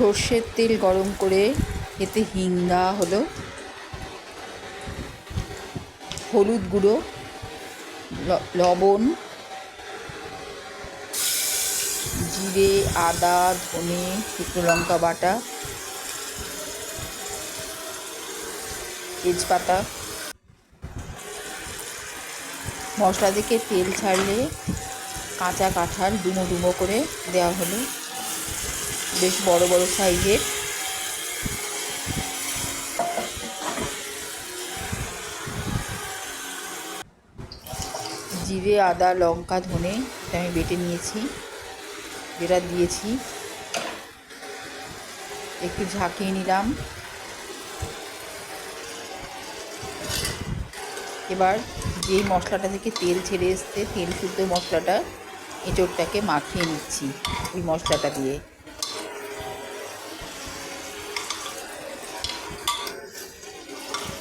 সর্ষের তেল গরম করে এতে হিং দেওয়া হলো, হলুদ গুঁড়ো লবণ, জিরে, আদা, ধনে, শুকনো লঙ্কা বাটা, তেজপাতা, মশলা থেকে তেল ছাড়লে কাঁচা কাঁঠাল ডুমো ডুমো করে দেওয়া হলো। বেশ বড় বড় সাইজের। জিরে, আদা, লঙ্কা, ধনে এটা আমি বেটে নিয়েছি, যেটা দিয়েছি। একটু ঝাঁকিয়ে নিলাম। এবার যেই মশলাটা থেকে তেল ছেড়ে এসছে, তেল শুদ্ধ মশলাটা, এঁচোড়টাকে মাখিয়ে নিচ্ছি ওই মশলাটা দিয়ে।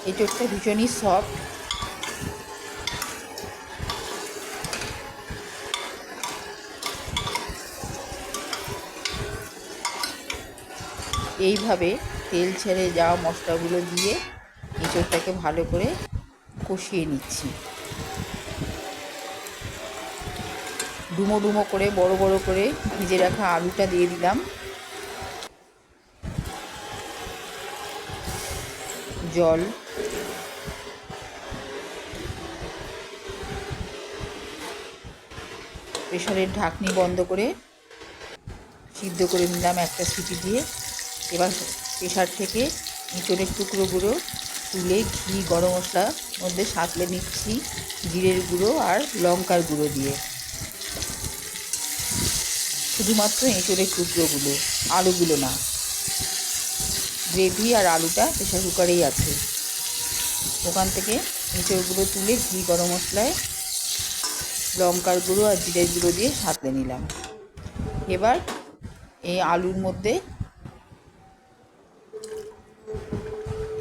এঁচোড়টা ভীষণই সফট এইভাবে তেল ছেড়ে যাওয়া মশলাগুলো দিয়ে এঁচোড়টাকে ভালো করে কষিয়ে নিচ্ছি। ডুমো ডুমো করে, বড় বড় করে ভিজে রাখা আলুটা দিয়ে দিলাম। জল। প্রেশারের ঢাকনি বন্ধ করে সিদ্ধ করে নিলাম একটা সিটি দিয়ে। এবার প্রেশার থেকে এঁচড়ের টুকরোগুলো তুলে ঘি, গরম মশলার মধ্যে সাঁতলে নিচ্ছি জিরের গুঁড়ো আর লঙ্কার গুঁড়ো দিয়ে। শুধুমাত্র এঁচড়ের টুকরোগুলো, আলুগুলো না। গ্রেভি আর আলুটা প্রেশার কুকারেই আছে। ওখান থেকে এঁচড়গুলো তুলে ঘি, গরম মশলায় লঙ্কার গুঁড়ো আর জিরের গুঁড়ো দিয়ে সাঁতলে নিলাম। এবার এই আলুর মধ্যে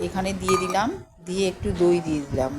এখানে দিয়ে দিলাম, দিয়ে একটু দই দিয়ে দিলাম।